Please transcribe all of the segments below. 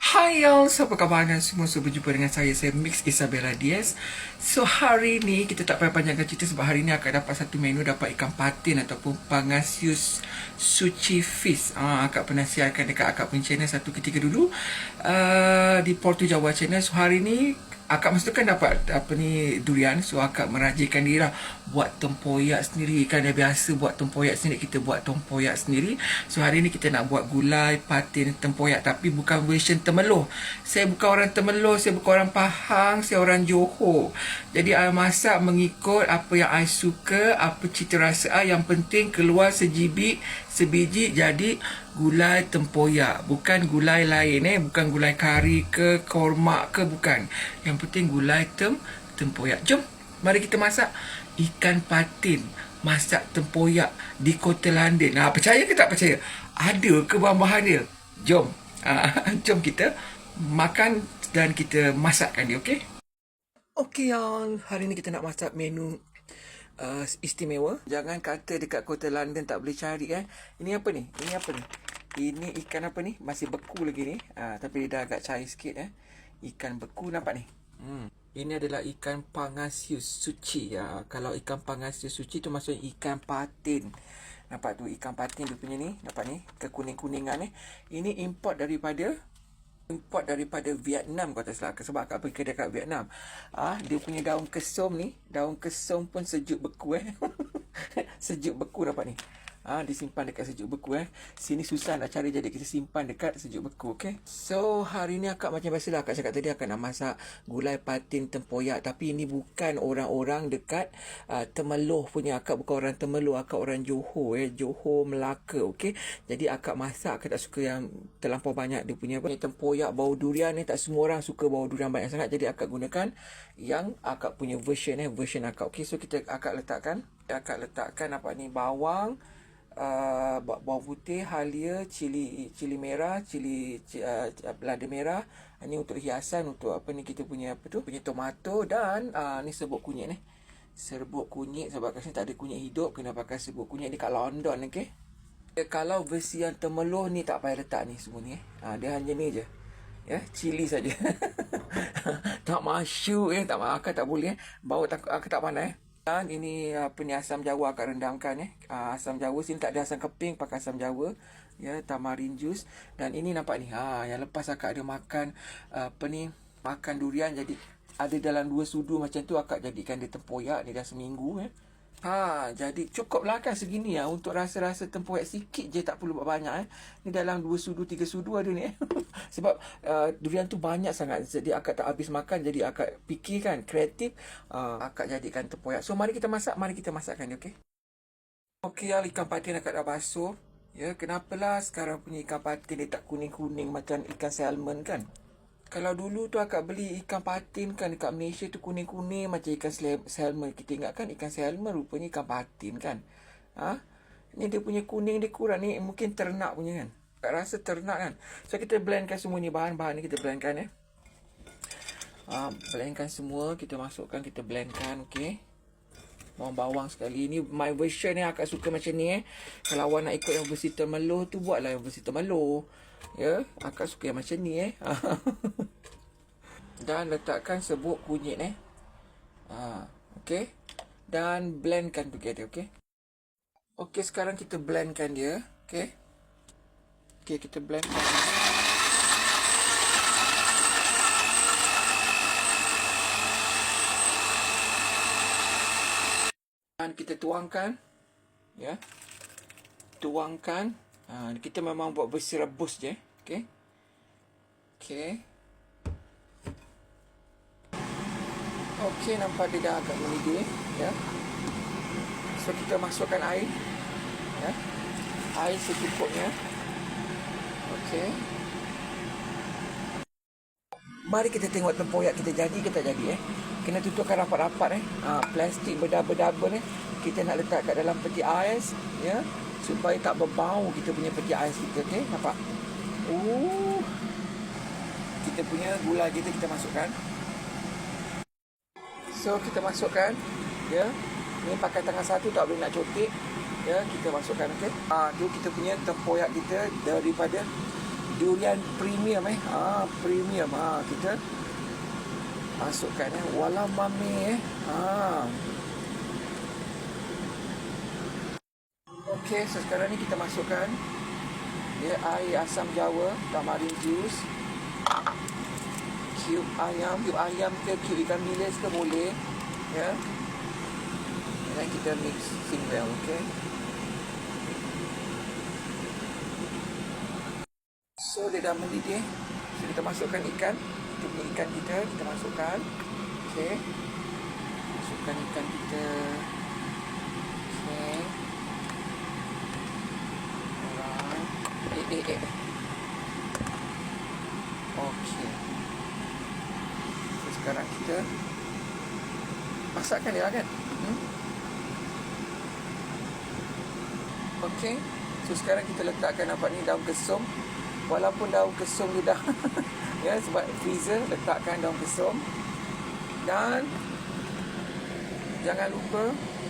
Hai y'all, so apa khabar anda semua? So berjumpa dengan saya, saya Mix Isabella Diaz. So hari ni kita tak payah panjangkan cerita sebab hari ni akan dapat satu menu dapat ikan patin ataupun pangasius sushi fish ah, Akak pernah siarkan dekat akak punya channel satu ketika dulu uh, Di Porto Jawa channel. So hari ni akak masa tu kan dapat apa ni durian. So akak merajikan diri lah. Buat tempoyak sendiri. Kan dah biasa buat tempoyak sendiri. Kita buat tempoyak sendiri. So hari ni kita nak buat gulai patin tempoyak. Tapi bukan version temeloh saya bukan orang temeloh saya bukan orang Pahang. Saya orang Johor. Jadi I masak mengikut apa yang I suka apa cita rasa I. Yang penting keluar sejibik sebiji jadi gulai tempoyak. Bukan gulai lain eh. Bukan gulai kari ke korma ke bukan. Yang penting gulai tem tempoyak. Jom mari kita masak ikan patin. Masak tempoyak di kota London. Ha, percaya ke tak percaya? Ada ke bahan-bahan dia? Jom. Ha, jom kita makan dan kita masakkan dia okey? Okey yang hari ni kita nak masak menu uh, istimewa. Jangan kata dekat kota London tak boleh cari eh. Ini apa ni? Ini apa ni? Ini ikan apa ni? Masih beku lagi ni. Uh, tapi dia dah agak cair sikit eh. Ikan beku nampak ni. Hmm. Ini adalah ikan pangasius suci ya. Kalau ikan pangasius suci tu maksudnya ikan patin. Nampak tu ikan patin dia punya ni, nampak ni, kekuning-kuningan ni. Ini import daripada import daripada Vietnam kau tak salah sebab akak pergi kedai kat Vietnam ah dia punya daun kesum ni daun kesum pun sejuk beku eh. Sejuk beku dapat ni ha, disimpan dekat sejuk beku eh. Sini susah nak cari jadi kita simpan dekat sejuk beku, okey. So, hari ni akak macam biasalah akak cakap tadi akan nak masak gulai patin tempoyak tapi ini bukan orang-orang dekat uh, Temeloh punya. Akak bukan orang Temeloh, akak orang Johor eh, Johor Melaka, okey. Jadi akak masak akak tak suka yang terlampau banyak dia punya apa tempoyak bau durian ni tak semua orang suka bau durian banyak sangat. Jadi akak gunakan yang akak punya version eh, version akak. Okey, so kita akak letakkan akak letakkan apa ni bawang uh, bawang putih, halia, cili cili merah, cili uh, lada merah. Ini untuk hiasan untuk apa ni kita punya apa tu? Punya tomato dan uh, ni serbuk kunyit ni. Serbuk kunyit sebab kat sini tak ada kunyit hidup kena pakai serbuk kunyit ni kat London okey. Eh, kalau versi yang temeloh ni tak payah letak ni semua ni eh. Ha, dia hanya ni je. Ya, cili saja. tak masuk eh, tak makan tak boleh eh. Bau tak aku tak pandai eh. Dan ini apa ni asam jawa akan rendangkan eh. Uh, asam jawa sini tak ada asam keping pakai asam jawa ya tamarin juice dan ini nampak ni ha yang lepas akak ada makan apa ni makan durian jadi ada dalam dua sudu macam tu akak jadikan dia tempoyak ni dah seminggu eh. Ha, jadi cukuplah kan segini ya untuk rasa-rasa tempoyak sikit je tak perlu buat banyak eh. Ni dalam dua sudu, tiga sudu ada ni eh. Sebab uh, durian tu banyak sangat. Jadi akak tak habis makan jadi akak fikir kan kreatif uh, akak jadikan tempoyak. So mari kita masak, mari kita masakkan dia okey. Okey, ikan patin akak dah basuh. Ya, kenapalah sekarang punya ikan patin dia tak kuning-kuning macam ikan salmon kan? Kalau dulu tu akak beli ikan patin kan dekat Malaysia tu kuning-kuning macam ikan salmon. Kita ingat kan ikan salmon rupanya ikan patin kan. Ha? Ni dia punya kuning dia kurang ni mungkin ternak punya kan. Tak rasa ternak kan. So kita blendkan semua ni bahan-bahan ni kita blendkan ya. Ha, blendkan semua kita masukkan kita blendkan okey. Bawang-bawang sekali ni my version ni akak suka macam ni eh. Kalau awak nak ikut yang versi temeloh tu buatlah yang versi temeloh. Ya, akak suka yang macam ni eh. Dan letakkan serbuk kunyit eh. Ha, okey. Dan blendkan together, okey. Okey, sekarang kita blendkan dia, okey. Okey, kita blendkan. Dan kita tuangkan ya. Tuangkan Ha, kita memang buat versi rebus je. Okay. Okay. Okay, nampak dia dah agak mendidih. Ya. So, kita masukkan air. Ya. Air secukupnya. Okay. Mari kita tengok tempoyak kita jadi ke tak jadi eh. Kena tutupkan rapat-rapat eh. Ha, plastik berdabel-dabel eh. Kita nak letak kat dalam peti ais. Ya supaya tak berbau kita punya peti ais kita okey nampak uh kita punya gula kita kita masukkan so kita masukkan ya ni pakai tangan satu tak boleh nak cotik ya kita masukkan okey ah tu kita punya tempoyak kita daripada durian premium eh. Ha, premium. Ha, kita masukkan eh. Walau mami eh. Ha. Okey, so sekarang ni kita masukkan ya, air asam jawa, tamarind juice, cube ayam, cube ayam ke cube ikan bilis ke boleh. Ya. Dan kita mixing well, okay? So, dia dah mendidih. So, kita masukkan ikan. Kita punya ikan kita, kita masukkan. Okay. Masukkan ikan kita. Okay. Alright. Eh. Okay. So, sekarang kita masakkan dia lah kan? Hmm? Okay. So, sekarang kita letakkan nampak ni daun kesum. Walaupun daun kesum dia dah ya sebab freezer letakkan daun kesum dan jangan lupa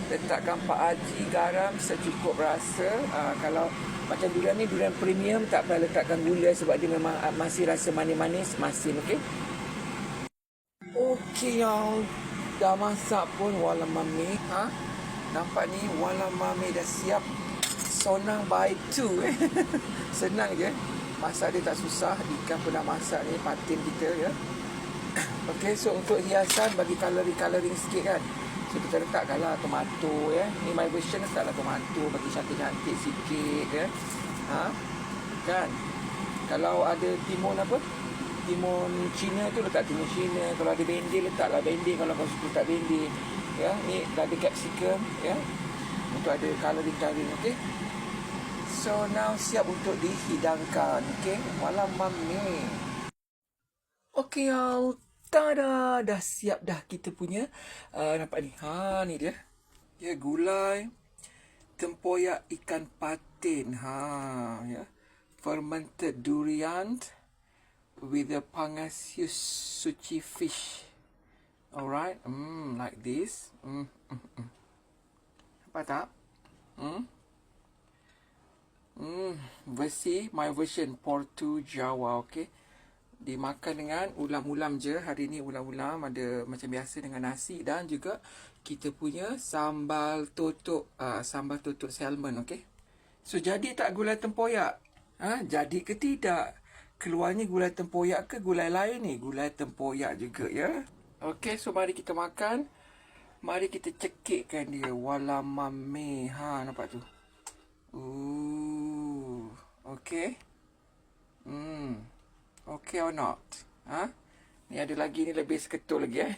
letakkan pak haji garam secukup rasa uh, kalau macam durian ni durian premium tak payah letakkan gula sebab dia memang uh, masih rasa manis-manis masin okey? Okey yang dah masak pun wala mami ha? Nampak ni wala mami dah siap sonang by two eh? Senang je. Masak dia tak susah ikan pun dah masak ni patin kita ya? Okey, so untuk hiasan bagi coloring-coloring sikit kan. So kita letakkanlah tomato ya. Ni my version letaklah tomato bagi cantik-cantik sikit ya. Ha? Kan? Kalau ada timun apa? Timun Cina tu letak timun Cina. Kalau ada bendi letaklah bendi kalau kau suka letak bendi. Ya, ni dah ada capsicum ya. Untuk ada coloring-coloring okey. So now siap untuk dihidangkan. Okay. Malam mami. Okay y'all. Tada. Dah siap dah kita punya. Uh, nampak ni. Ha ni dia. Ya gulai. Tempoyak ikan patin. Ha ya. Fermented durian. With the pangasius suci fish. Alright. Hmm, like this. Hmm. Mm, mm. Nampak tak? Hmm. Hmm, versi my version Portu Jawa, okey. Dimakan dengan ulam-ulam je. Hari ni ulam-ulam ada macam biasa dengan nasi dan juga kita punya sambal tutuk uh, sambal tutuk salmon, okey. So jadi tak gulai tempoyak? Ha, jadi ke tidak? Keluarnya gulai tempoyak ke gulai lain ni? Gulai tempoyak juga ya. Okey, so mari kita makan. Mari kita cekikkan dia. Walamame. Ha, nampak tu? Ooh, okay. Hmm, okay or not? Ha? Ni ada lagi ni lebih seketul lagi eh.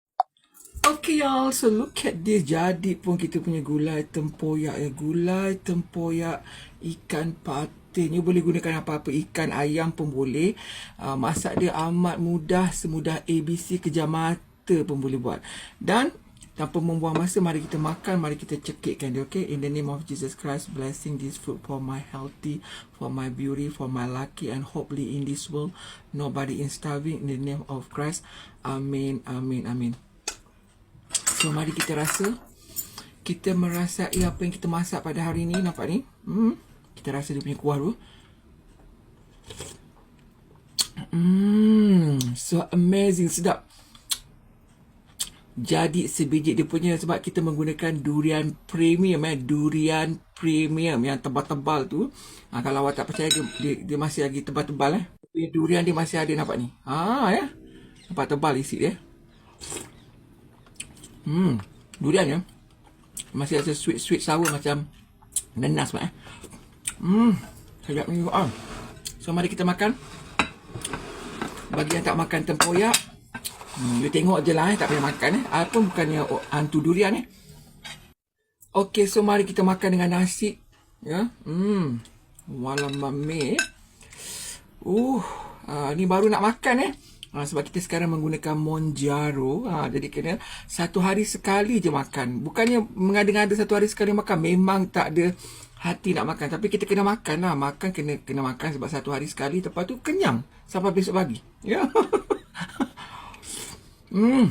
okay y'all, so look at this. Jadi pun kita punya gulai tempoyak ya. Gulai tempoyak ikan patin. You boleh gunakan apa-apa ikan ayam pun boleh. Uh, masak dia amat mudah, semudah ABC kejam mata pun boleh buat. Dan tanpa membuang masa mari kita makan mari kita cekikkan dia okay? In the name of Jesus Christ blessing this food for my healthy for my beauty for my lucky and hopefully in this world nobody in starving. In the name of Christ amin amin amin. So mari kita rasa kita merasai apa yang kita masak pada hari ini nampak ni? Hmm? Kita rasa dia punya kuah tu Hmm, so amazing, sedap. Jadi sebiji dia punya sebab kita menggunakan durian premium eh durian premium yang tebal-tebal tu. Ha, kalau awak tak percaya dia, dia, dia masih lagi tebal-tebal eh. Durian dia masih ada nampak ni. Ha ya. Nampak tebal isi dia. Hmm, durian ya. Masih ada sweet-sweet sour macam nenas eh. Hmm, sedap ni ah. So mari kita makan. Bagi yang tak makan tempoyak, Hmm, you tengok je lah eh, tak payah makan eh. Apa bukannya hantu durian eh. Okey, so mari kita makan dengan nasi. Ya. Hmm. Walam mame. Uh, uh, ni baru nak makan eh. Uh, sebab kita sekarang menggunakan Monjaro. Uh, jadi kena satu hari sekali je makan. Bukannya mengada-ngada satu hari sekali makan. Memang tak ada hati nak makan. Tapi kita kena makan lah. Makan kena kena makan sebab satu hari sekali. Lepas tu kenyang. Sampai besok pagi. Ya. Yeah. Hmm.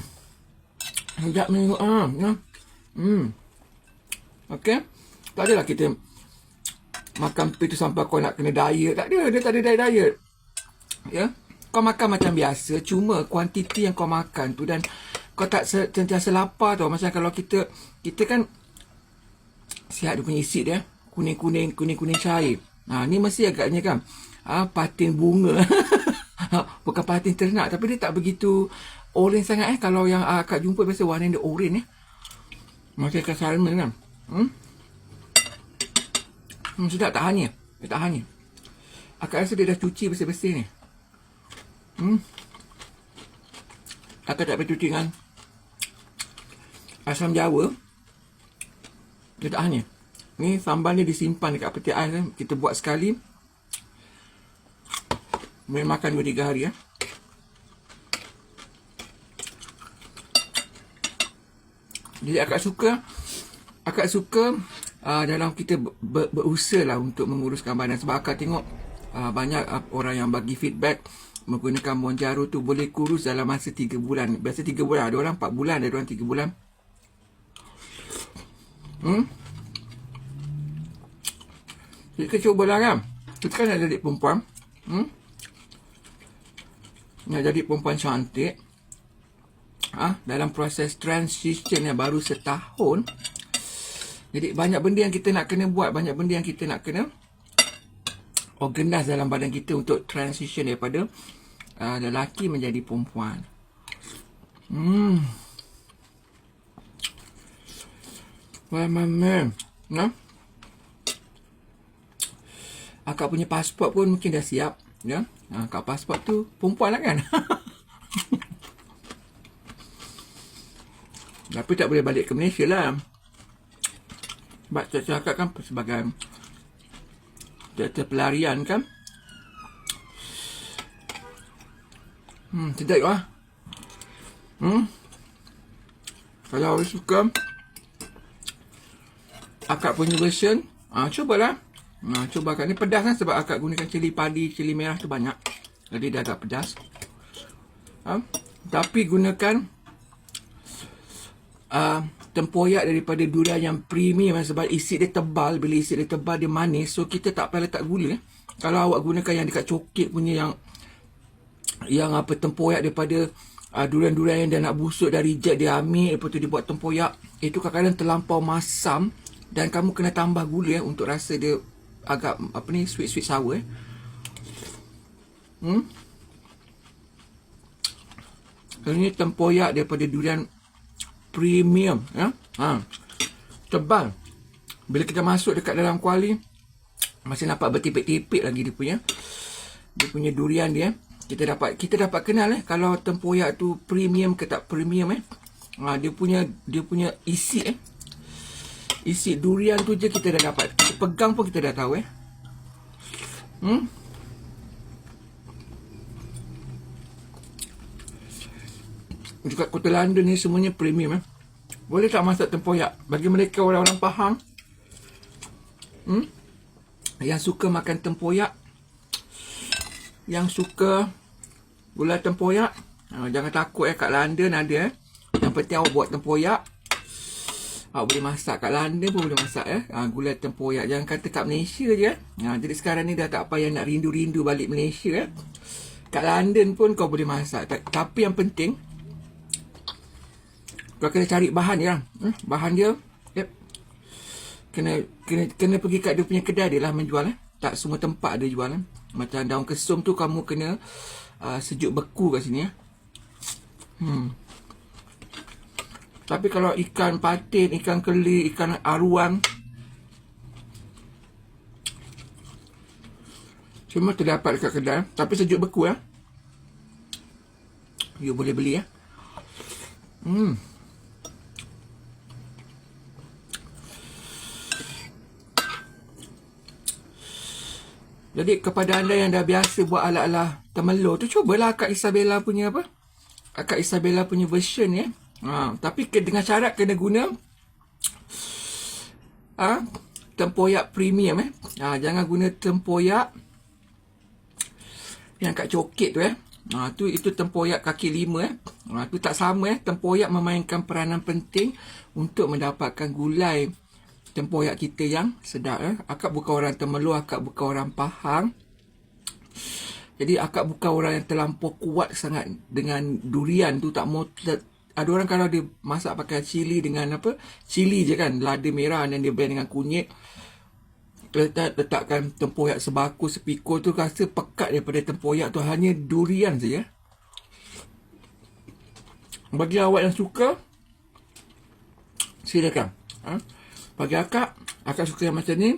Sekejap ni ah, ya. Hmm. Okey. Tak adalah kita makan pil tu sampai kau nak kena diet. Tak ada, dia tak ada diet-diet. Ya. Kau makan macam biasa, cuma kuantiti yang kau makan tu dan kau tak sentiasa lapar tau. Macam kalau kita, kita kan sihat dia punya isi dia. Kuning-kuning, kuning-kuning cair. Ha, ni mesti agaknya kan. Ha, patin bunga. Bukan patin ternak. Tapi dia tak begitu orange sangat eh. Kalau yang uh, akak jumpa biasa warna dia orange eh. Macam ikan salmon kan. Hmm? Hmm, sedap tahan ni. Dia tahan ni. Akak rasa dia dah cuci bersih-bersih ni. Hmm. Akak tak perlu cuci kan. Asam Jawa. Dia tahan ni. Ni sambal ni disimpan dekat peti ais kan. Kita buat sekali. Boleh makan 2-3 hari ya. Jadi akak suka akak suka uh, dalam kita ber, berusaha lah untuk menguruskan badan sebab akak tengok uh, banyak uh, orang yang bagi feedback menggunakan Monjaro tu boleh kurus dalam masa 3 bulan. Biasa 3 bulan, ada orang 4 bulan, ada orang 3 bulan. Hmm? Kita cuba lah kan. Kita kan nak jadi perempuan. Hmm? Nak jadi perempuan cantik. Ha? dalam proses transition yang baru setahun. Jadi banyak benda yang kita nak kena buat, banyak benda yang kita nak kena organize dalam badan kita untuk transition daripada uh, lelaki menjadi perempuan. Hmm. Wah, mama. Nah. Akak punya pasport pun mungkin dah siap. Ya. Akak pasport tu perempuan lah kan. Tapi tak boleh balik ke Malaysia lah. Sebab saya cakap kan sebagai Doktor pelarian kan. Hmm, sedap lah Hmm. Kalau awak suka Akak punya version ah, Cubalah. Ah, Cuba akak ni pedas kan Sebab akak gunakan cili padi Cili merah tu banyak. Jadi dia agak pedas. Ah, Tapi gunakan Ah tempoyak daripada durian yang premium sebab isi dia tebal bila isi dia tebal dia manis so kita tak payah letak gula eh. kalau awak gunakan yang dekat cokit punya yang yang apa tempoyak daripada uh, durian-durian yang dah nak busuk dari jet dia ambil lepas tu dia buat tempoyak itu kadang-kadang terlampau masam dan kamu kena tambah gula eh, untuk rasa dia agak apa ni sweet sweet sour eh. hmm ini tempoyak daripada durian premium ya. Ha. Tebal. Bila kita masuk dekat dalam kuali masih nampak bertipik-tipik lagi dia punya dia punya durian dia. Kita dapat kita dapat kenal eh kalau tempoyak tu premium ke tak premium eh. Ha, dia punya dia punya isi eh. Isi durian tu je kita dah dapat. Pegang pun kita dah tahu eh. Hmm? Dekat kota London ni semuanya premium eh. Boleh tak masak tempoyak? Bagi mereka orang-orang faham. Hmm? Yang suka makan tempoyak. Yang suka gula tempoyak. Ha, jangan takut eh kat London ada eh. Yang penting awak buat tempoyak. Awak boleh masak kat London pun boleh masak eh. Ha, gula tempoyak. Jangan kata kat Malaysia je eh. Ha, jadi sekarang ni dah tak payah nak rindu-rindu balik Malaysia eh. Kat London pun kau boleh masak. Tapi yang penting kau kena cari bahan dia. Hmm? Bahan dia. Yep. Kena kena kena pergi kat dia punya kedai dia lah menjual eh. Tak semua tempat ada jual eh. Macam daun kesum tu kamu kena uh, sejuk beku kat sini eh. Hmm. Tapi kalau ikan patin, ikan keli, ikan aruan Cuma terdapat dekat kedai Tapi sejuk beku ya. You boleh beli ya. Hmm. Jadi kepada anda yang dah biasa buat ala-ala temelur tu cubalah Kak Isabella punya apa? Kak Isabella punya version ya. Ha, tapi ke, dengan syarat kena guna ha, tempoyak premium eh. Ha, jangan guna tempoyak yang kat cokit tu eh. Ha, tu itu tempoyak kaki lima eh. Ha, tu tak sama eh. Tempoyak memainkan peranan penting untuk mendapatkan gulai tempoyak kita yang sedap eh. Akak bukan orang temelur, akak bukan orang Pahang. Jadi akak bukan orang yang terlampau kuat sangat dengan durian tu tak mau ada orang kalau dia masak pakai cili dengan apa? Cili je kan, lada merah dan dia blend dengan kunyit. Letak, letakkan tempoyak sebaku sepikul tu rasa pekat daripada tempoyak tu hanya durian saja. Bagi awak yang suka silakan. Ha? Bagi akak, akak suka yang macam ni.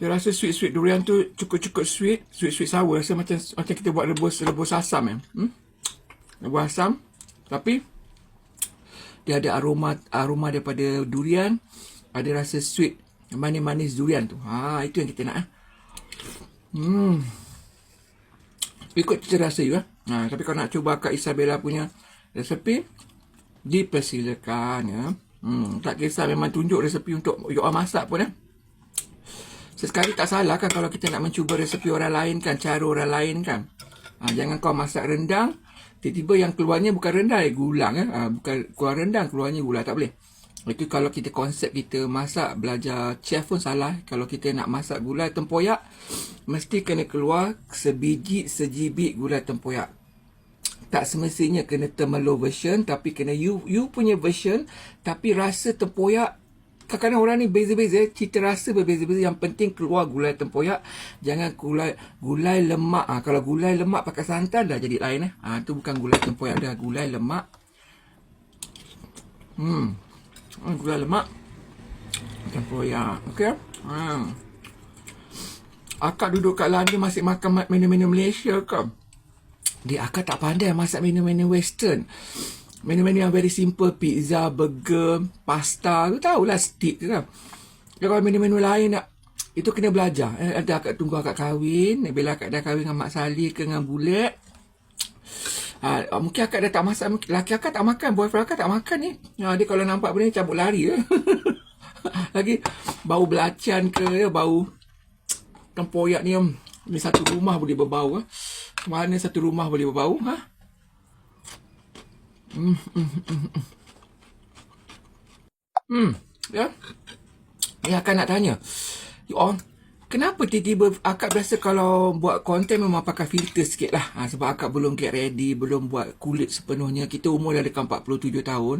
Dia rasa sweet-sweet durian tu cukup-cukup sweet. Sweet-sweet sour. Rasa macam macam kita buat rebus rebus asam. Eh. Hmm? Rebus asam. Tapi dia ada aroma aroma daripada durian. Ada rasa sweet. Manis-manis durian tu. Ha, itu yang kita nak. Eh. Hmm. Ikut kita rasa juga. Ha, tapi kalau nak cuba Kak Isabella punya resepi, dipersilakan. Ya. Hmm, tak kisah memang tunjuk resepi untuk you masak pun. Eh. Sesekali tak salah kan kalau kita nak mencuba resepi orang lain kan, cara orang lain kan. Ha, jangan kau masak rendang, tiba-tiba yang keluarnya bukan rendang, eh, gulang. Eh. Ha, bukan keluar rendang, keluarnya gula. Tak boleh. Itu kalau kita konsep kita masak, belajar chef pun salah. Kalau kita nak masak gulai tempoyak, mesti kena keluar sebiji, sejibit gulai tempoyak. Tak semestinya kena temelo version, tapi kena you you punya version, tapi rasa tempoyak Kadang-kadang orang ni beza-beza, cita rasa berbeza-beza. Yang penting keluar gulai tempoyak. Jangan gulai gulai lemak. Ha, kalau gulai lemak pakai santan dah jadi lain. Eh. Ha, tu bukan gulai tempoyak dah. Gulai lemak. Hmm. Ha, gulai lemak. Tempoyak. Okay. Ha. Akak duduk kat London masih makan menu-menu Malaysia ke? Dia akak tak pandai masak menu-menu western. Menu-menu yang very simple Pizza, burger, pasta Tu tahulah steak tu kan Kalau menu-menu lain nak Itu kena belajar eh, Ada akak tunggu akak kahwin Bila akak dah kahwin dengan Mak Salih ke dengan Bulet ha, Mungkin akak dah tak masak Laki akak tak makan Boyfriend akak tak makan ni ha, Dia kalau nampak benda ni cabut lari eh. Lagi Bau belacan ke ya, Bau Tempoyak ni Ni satu rumah boleh berbau eh. Mana satu rumah boleh berbau ha? Hmm, hmm, hmm, hmm. ya. Ya, akan nak tanya. You all, kenapa tiba-tiba akak biasa kalau buat konten memang pakai filter sikit lah. Ha, sebab akak belum get ready, belum buat kulit sepenuhnya. Kita umur dah dekat 47 tahun.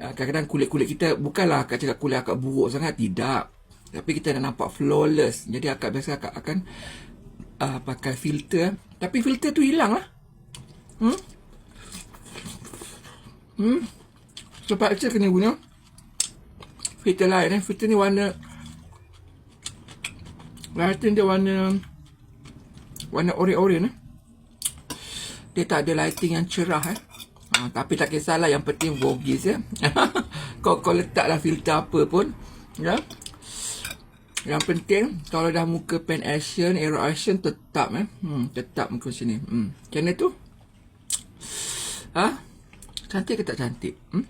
Ha, kadang-kadang kulit-kulit kita, bukanlah akak cakap kulit akak buruk sangat. Tidak. Tapi kita dah nampak flawless. Jadi akak biasa akak akan uh, pakai filter. Tapi filter tu hilang lah. Hmm? Hmm. Sebab kena guna filter lain eh. Filter ni warna lighting dia warna warna oren-oren eh. Dia tak ada lighting yang cerah eh. Ha, tapi tak kisahlah yang penting vogis ya. kau kau letaklah filter apa pun ya. Yang penting kalau dah muka pen action, aero action tetap eh. Hmm, tetap muka sini. Hmm. Macam tu? Ha? Cantik ke tak cantik? Hmm?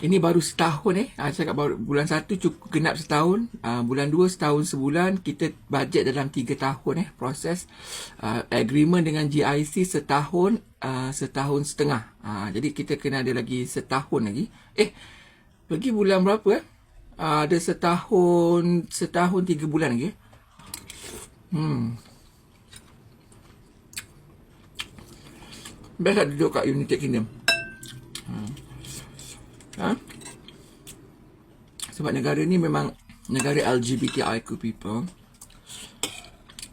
Ini baru setahun eh. Ah, saya baru bulan satu cukup genap setahun. Ah, bulan dua setahun sebulan. Kita bajet dalam tiga tahun eh proses. Ah, agreement dengan GIC setahun ah, setahun setengah. Ah, jadi kita kena ada lagi setahun lagi. Eh, pergi bulan berapa eh? Ada setahun setahun tiga bulan lagi. Hmm. Biasa duduk kat United Kingdom. Ha? Sebab negara ni memang negara LGBTIQ people.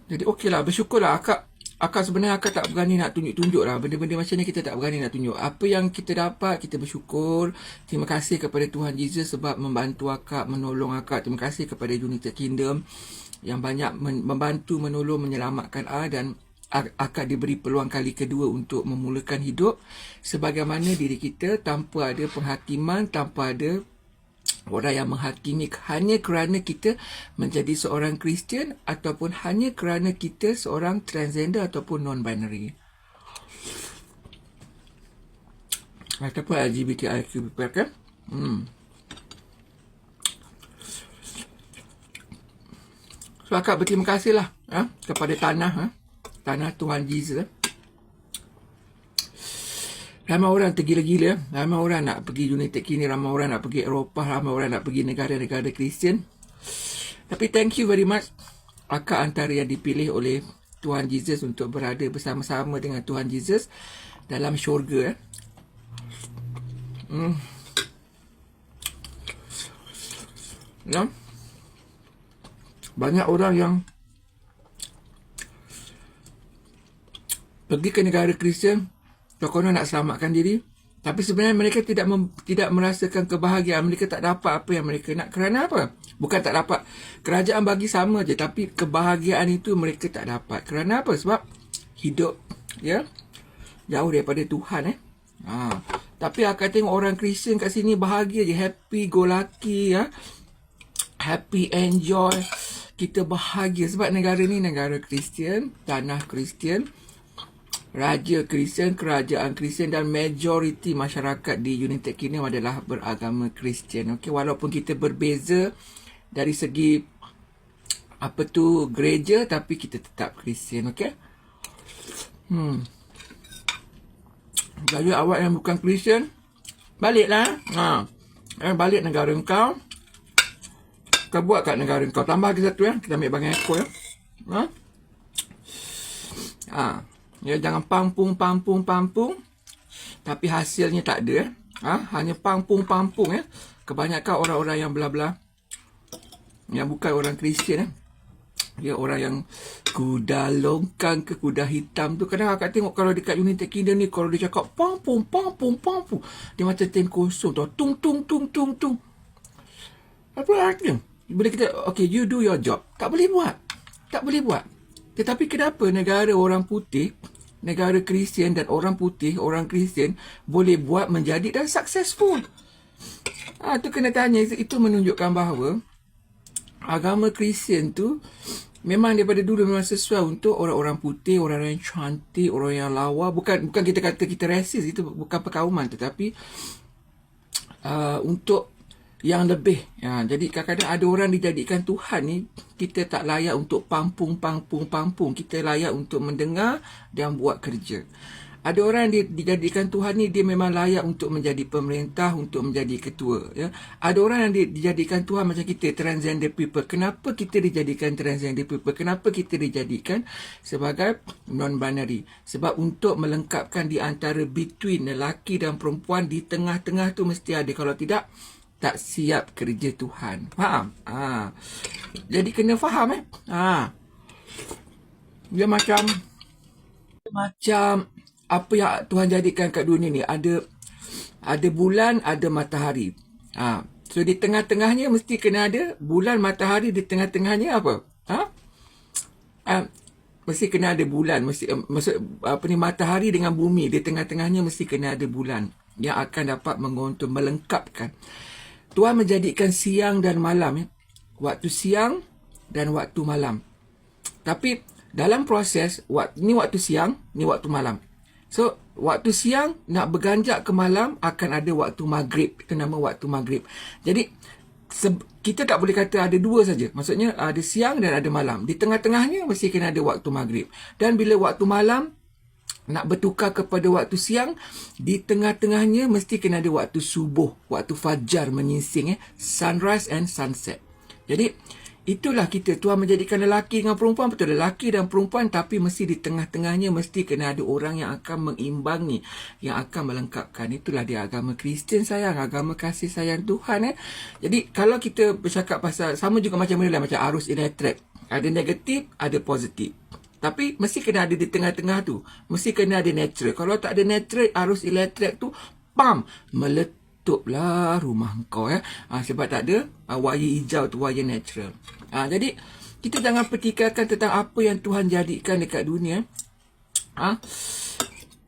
Jadi okey lah, bersyukur lah akak. Akak sebenarnya akak tak berani nak tunjuk-tunjuk lah. Benda-benda macam ni kita tak berani nak tunjuk. Apa yang kita dapat, kita bersyukur. Terima kasih kepada Tuhan Jesus sebab membantu akak, menolong akak. Terima kasih kepada United Kingdom yang banyak membantu, menolong, menyelamatkan A dan akan diberi peluang kali kedua untuk memulakan hidup sebagaimana diri kita tanpa ada penghakiman tanpa ada orang yang menghakimi hanya kerana kita menjadi seorang Kristian ataupun hanya kerana kita seorang transgender ataupun non-binary ataupun LGBTIQ kan hmm. So, akak berterima kasih lah ha, kepada tanah ha, tanah Tuhan Jesus. Ramai orang tergila-gila. Ramai orang nak pergi United Kini. Ramai orang nak pergi Eropah. Ramai orang nak pergi negara-negara Kristian. Tapi thank you very much. Akak antara yang dipilih oleh Tuhan Jesus untuk berada bersama-sama dengan Tuhan Jesus dalam syurga. Eh. Hmm. Ya. Banyak orang yang pergi ke negara Kristian Tokono nak selamatkan diri. Tapi sebenarnya mereka tidak mem, tidak merasakan kebahagiaan. Mereka tak dapat apa yang mereka nak. Kerana apa? Bukan tak dapat. Kerajaan bagi sama je. Tapi kebahagiaan itu mereka tak dapat. Kerana apa? Sebab hidup ya jauh daripada Tuhan eh. Ha. tapi akan tengok orang Kristian kat sini bahagia je. Happy go lucky ya. Happy enjoy. Kita bahagia. Sebab negara ni negara Kristian tanah Kristian Raja Kristian, kerajaan Kristian dan majoriti masyarakat di United Kingdom adalah beragama Kristian. Okey, walaupun kita berbeza dari segi apa tu gereja tapi kita tetap Kristian, okey? Hmm. Jadi awak yang bukan Kristian, baliklah. Ha. Eh, balik negara kau. Kau buat kat negara kau. Tambah lagi satu ya. Kita ambil bagian ekor ya. Ha. Ha. Ya, jangan pampung, pampung, pampung. Tapi hasilnya tak ada. Ha? Hanya pampung, pampung. Ya. Kebanyakan orang-orang yang belah-belah. Yang bukan orang Kristian. Eh. Ya, orang yang kuda longkang ke kuda hitam tu. Kadang akak tengok kalau dekat United Kingdom ni. Kalau dia cakap pampung, pampung, pampung. Dia macam ten kosong tu. Tung, tung, tung, tung, tung. Apa artinya? Boleh kita, okay, you do your job. Tak boleh buat. Tak boleh buat. Tetapi kenapa negara orang putih, negara Kristian dan orang putih, orang Kristian boleh buat menjadi dan successful? Ah, tu kena tanya. Itu menunjukkan bahawa agama Kristian tu memang daripada dulu memang sesuai untuk orang-orang putih, orang yang cantik, orang yang lawa. Bukan bukan kita kata kita rasis, itu bukan perkauman tetapi uh, untuk yang lebih. Ya, jadi kadang-kadang ada orang dijadikan Tuhan ni, kita tak layak untuk pampung, pampung, pampung. Kita layak untuk mendengar dan buat kerja. Ada orang yang dijadikan Tuhan ni, dia memang layak untuk menjadi pemerintah, untuk menjadi ketua. Ya. Ada orang yang dijadikan Tuhan macam kita, transgender people. Kenapa kita dijadikan transgender people? Kenapa kita dijadikan sebagai non-binary? Sebab untuk melengkapkan di antara between lelaki dan perempuan, di tengah-tengah tu mesti ada. Kalau tidak, tak siap kerja Tuhan. Faham? Ha. Jadi kena faham eh. Ha. Dia macam macam apa yang Tuhan jadikan kat dunia ni ada ada bulan, ada matahari. Ha. So di tengah-tengahnya mesti kena ada bulan, matahari di tengah-tengahnya apa? Ha? Ha. Mesti kena ada bulan, mesti uh, maksud apa ni matahari dengan bumi di tengah-tengahnya mesti kena ada bulan yang akan dapat mengontrol melengkapkan Tuhan menjadikan siang dan malam ya. Waktu siang dan waktu malam. Tapi dalam proses waktu ni waktu siang, ni waktu malam. So, waktu siang nak berganjak ke malam akan ada waktu maghrib. Itu nama waktu maghrib. Jadi kita tak boleh kata ada dua saja. Maksudnya ada siang dan ada malam. Di tengah-tengahnya mesti kena ada waktu maghrib. Dan bila waktu malam nak bertukar kepada waktu siang di tengah-tengahnya mesti kena ada waktu subuh waktu fajar menyingsing eh. Sunrise and sunset. Jadi itulah kita. Tuhan menjadikan lelaki dengan perempuan betul. Lelaki dan perempuan tapi mesti di tengah-tengahnya mesti kena ada orang yang akan mengimbangi yang akan melengkapkan. Itulah dia agama Kristian sayang agama kasih sayang Tuhan eh. Jadi kalau kita bercakap pasal sama juga macam mana lah macam arus elektrik ada negatif ada positif tapi mesti kena ada di tengah-tengah tu. Mesti kena ada natural. Kalau tak ada natural, arus elektrik tu, pam, meletuplah rumah kau. Ya. Ha, sebab tak ada ha, wire hijau tu, wire natural. Ha, jadi, kita jangan pertikaikan tentang apa yang Tuhan jadikan dekat dunia. Ha?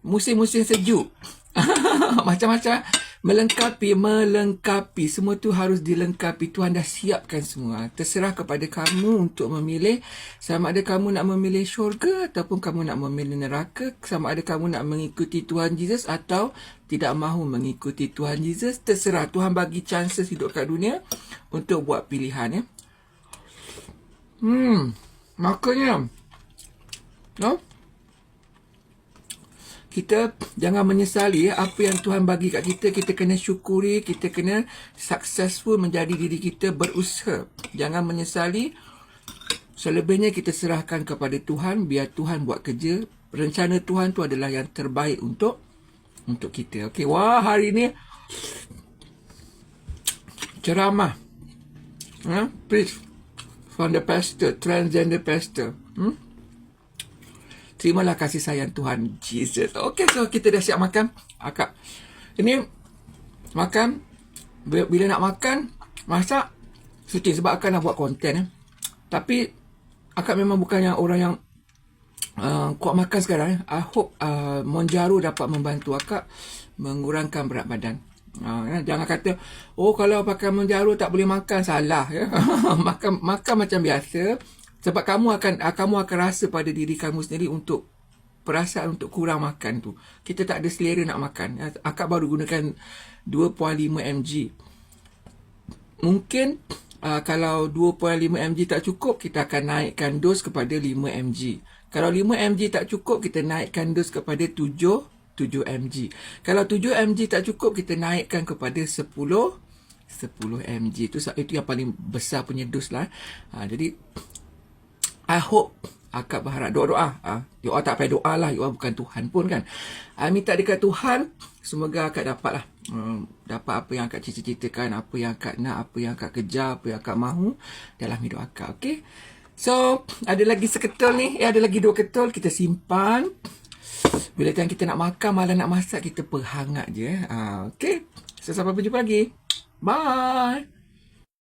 Musim-musim sejuk. Macam-macam melengkapi melengkapi. Semua tu harus dilengkapi. Tuhan dah siapkan semua. Terserah kepada kamu untuk memilih. Sama ada kamu nak memilih syurga ataupun kamu nak memilih neraka. Sama ada kamu nak mengikuti Tuhan Jesus atau tidak mahu mengikuti Tuhan Jesus. Terserah. Tuhan bagi chances hidup kat dunia untuk buat pilihan ya. Hmm. Makanya no? Kita jangan menyesali ya, apa yang Tuhan bagi kat kita kita kena syukuri kita kena successful menjadi diri kita berusaha. Jangan menyesali. Selebihnya kita serahkan kepada Tuhan biar Tuhan buat kerja. Rencana Tuhan tu adalah yang terbaik untuk untuk kita. Okey wah hari ni ceramah. Ha preach from the pastor transgender pastor. Hmm? Terimalah kasih sayang Tuhan Jesus. Okey, so kita dah siap makan. Akak. Ini makan. Bila nak makan, masak. Suci sebab akak nak buat konten. Eh. Tapi, akak memang bukan yang orang yang uh, kuat makan sekarang. Eh. I hope uh, Monjaro dapat membantu akak mengurangkan berat badan. Uh, jangan kata, oh kalau pakai Monjaro tak boleh makan, salah. Ya. makan makan macam biasa. Sebab kamu akan ah, kamu akan rasa pada diri kamu sendiri untuk perasaan untuk kurang makan tu. Kita tak ada selera nak makan. Ah, akak baru gunakan 2.5 mg. Mungkin uh, kalau 2.5 mg tak cukup, kita akan naikkan dos kepada 5 mg. Kalau 5 mg tak cukup, kita naikkan dos kepada 7 7 mg. Kalau 7 mg tak cukup, kita naikkan kepada 10 10 mg. Itu itu yang paling besar punya dos lah. Ha, jadi I hope akak berharap doa-doa. Ha? Doa tak payah doa lah. Doa bukan Tuhan pun kan. I minta dekat Tuhan. Semoga akak dapat lah. Hmm, dapat apa yang akak cita-citakan. Apa yang akak nak. Apa yang akak kejar. Apa yang akak mahu. Dalam hidup akak. Okay. So, ada lagi seketul ni. Eh, ada lagi dua ketul. Kita simpan. Bila time kita nak makan, malah nak masak, kita perhangat je. Ha, okay. So, sampai berjumpa lagi. Bye.